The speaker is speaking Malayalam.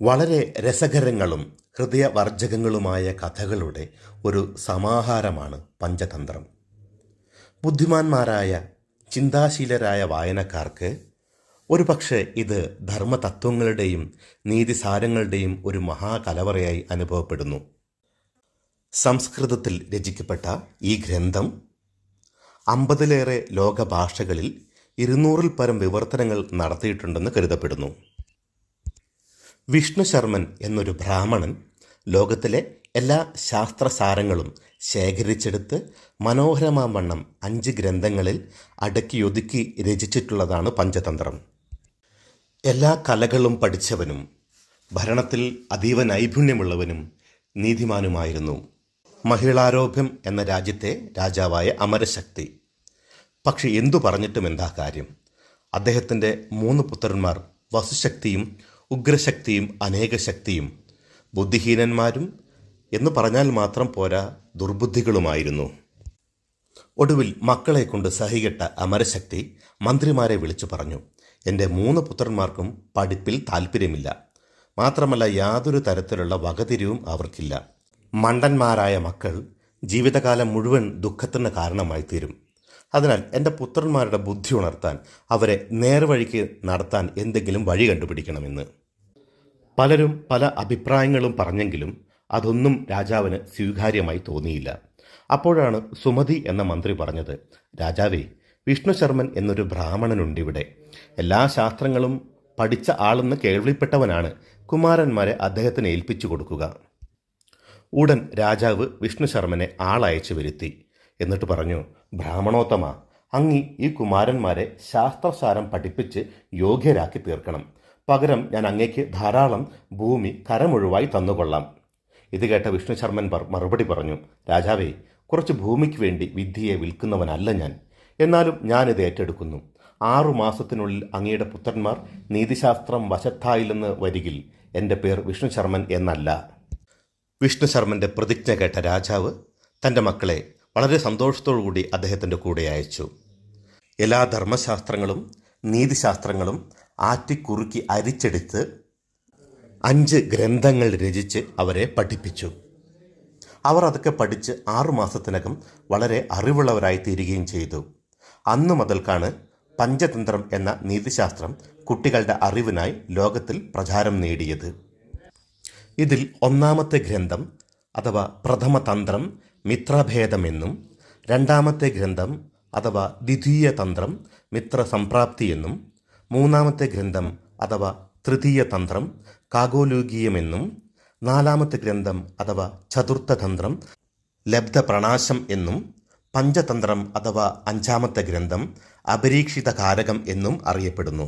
വളരെ രസകരങ്ങളും ഹൃദയവർജകങ്ങളുമായ കഥകളുടെ ഒരു സമാഹാരമാണ് പഞ്ചതന്ത്രം. ബുദ്ധിമാന്മാരായ ചിന്താശീലരായ വായനക്കാർക്ക് ഒരുപക്ഷെ ഇത് ധർമ്മതത്വങ്ങളുടെയും നീതിസാരങ്ങളുടെയും ഒരു മഹാകലവറയായി അനുഭവപ്പെടുന്നു. സംസ്കൃതത്തിൽ രചിക്കപ്പെട്ട ഈ ഗ്രന്ഥം അമ്പതിലേറെ ലോകഭാഷകളിൽ ഇരുന്നൂറിൽ പരം വിവർത്തനങ്ങൾ നടത്തിയിട്ടുണ്ടെന്ന് കരുതപ്പെടുന്നു. വിഷ്ണു ശർമ്മൻ എന്നൊരു ബ്രാഹ്മണൻ ലോകത്തിലെ എല്ലാ ശാസ്ത്രസാരങ്ങളും ശേഖരിച്ചെടുത്ത് മനോഹരമാം വണ്ണം അഞ്ച് ഗ്രന്ഥങ്ങളിൽ അടക്കിയൊതുക്കി രചിച്ചിട്ടുള്ളതാണ് പഞ്ചതന്ത്രം. എല്ലാ കലകളും പഠിച്ചവനും ഭരണത്തിൽ അതീവ നൈപുണ്യമുള്ളവനും നീതിമാനുമായിരുന്നു. മഹിളാരോഗ്യം എന്ന രാജ്യത്തെ രാജാവായ അമരശക്തി പക്ഷെ എന്തു പറഞ്ഞിട്ടും എന്താ കാര്യം? അദ്ദേഹത്തിന്റെ മൂന്ന് പുത്രന്മാർ വസുശക്തിയും ഉഗ്രശക്തിയും അനേകശക്തിയും ബുദ്ധിഹീനന്മാരും എന്ന് പറഞ്ഞാൽ മാത്രം പോരാ ദുർബുദ്ധികളുമായിരുന്നു. ഒടുവിൽ മക്കളെ കൊണ്ട് സഹികെട്ട അമരശക്തി മന്ത്രിമാരെ വിളിച്ചു പറഞ്ഞു എന്റെ മൂന്ന് പുത്രന്മാർക്കും പഠിപ്പിൽ താല്പര്യമില്ല മാത്രമല്ല യാതൊരു തരത്തിലുള്ള വകതിരിവും അവർക്കില്ല. മണ്ടന്മാരായ മക്കൾ ജീവിതകാലം മുഴുവൻ ദുഃഖത്തിന് കാരണമായി തീരും അതിനാൽ എന്റെ പുത്രന്മാരുടെ ബുദ്ധി ഉണർത്താൻ അവരെ നേർവഴിക്ക് നടത്താൻ എന്തെങ്കിലും വഴി കണ്ടുപിടിക്കണമെന്ന്. പലരും പല അഭിപ്രായങ്ങളും പറഞ്ഞെങ്കിലും അതൊന്നും രാജാവിന് സ്വീകാര്യമായി തോന്നിയില്ല. അപ്പോഴാണ് സുമതി എന്ന മന്ത്രി പറഞ്ഞത് രാജാവേ വിഷ്ണു ശർമ്മൻ എന്നൊരു ബ്രാഹ്മണനുണ്ടിവിടെ എല്ലാ ശാസ്ത്രങ്ങളും പഠിച്ച ആളെന്ന് കേൾവിപ്പെട്ടവനാണ്. കുമാരന്മാരെ അദ്ദേഹത്തിന് ഏൽപ്പിച്ചു കൊടുക്കുക. ഉടൻ രാജാവ് വിഷ്ണു ശർമ്മനെ ആളയച്ചു വരുത്തി. എന്നിട്ട് പറഞ്ഞു ബ്രാഹ്മണോത്തമ അങ്ങി ഈ കുമാരന്മാരെ ശാസ്ത്രസാരം പഠിപ്പിച്ച് യോഗ്യരാക്കി തീർക്കണം. പകരം ഞാൻ അങ്ങേക്ക് ധാരാളം ഭൂമി കരമുഴുവായി തന്നുകൊള്ളാം. ഇത് കേട്ട വിഷ്ണു ശർമ്മൻ മറുപടി പറഞ്ഞു രാജാവേ കുറച്ച് ഭൂമിക്ക് വേണ്ടി വിദ്യയെ വിൽക്കുന്നവനല്ല ഞാൻ. എന്നാലും ഞാനിത് ഏറ്റെടുക്കുന്നു. ആറു മാസത്തിനുള്ളിൽ അങ്ങയുടെ പുത്രന്മാർ നീതിശാസ്ത്രം വശത്തായില്ലെന്ന് വരികിൽ എന്റെ പേർ വിഷ്ണു ശർമ്മൻ എന്നല്ല. വിഷ്ണു ശർമ്മന്റെ പ്രതിജ്ഞ കേട്ട രാജാവ് തന്റെ മക്കളെ വളരെ സന്തോഷത്തോടു കൂടി അദ്ദേഹത്തിന്റെ കൂടെ അയച്ചു. എല്ലാ ധർമ്മശാസ്ത്രങ്ങളും നീതിശാസ്ത്രങ്ങളും ആറ്റിക്കുറുക്കി അരിച്ചെടുത്ത് അഞ്ച് ഗ്രന്ഥങ്ങൾ രചിച്ച് അവരെ പഠിപ്പിച്ചു. അവർ അതൊക്കെ പഠിച്ച് ആറുമാസത്തിനകം വളരെ അറിവുള്ളവരായി തീരുകയും ചെയ്തു. അന്നു മുതൽക്കാണ് പഞ്ചതന്ത്രം എന്ന നീതിശാസ്ത്രം കുട്ടികളുടെ അറിവിനായി ലോകത്തിൽ പ്രചാരം നേടിയത്. ഇതിൽ ഒന്നാമത്തെ ഗ്രന്ഥം അഥവാ പ്രഥമ തന്ത്രം മിത്രഭേദമെന്നും രണ്ടാമത്തെ ഗ്രന്ഥം അഥവാ ദ്വിതീയ തന്ത്രം മിത്രസംപ്രാപ്തി എന്നും മൂന്നാമത്തെ ഗ്രന്ഥം അഥവാ തൃതീയ തന്ത്രം കാഗോലൂകീയമെന്നും നാലാമത്തെ ഗ്രന്ഥം അഥവാ ചതുർത്ഥ തന്ത്രം ലബ്ധ പ്രണാശം എന്നും പഞ്ചതന്ത്രം അഥവാ അഞ്ചാമത്തെ ഗ്രന്ഥം അപരീക്ഷിത കാരകം എന്നും അറിയപ്പെടുന്നു.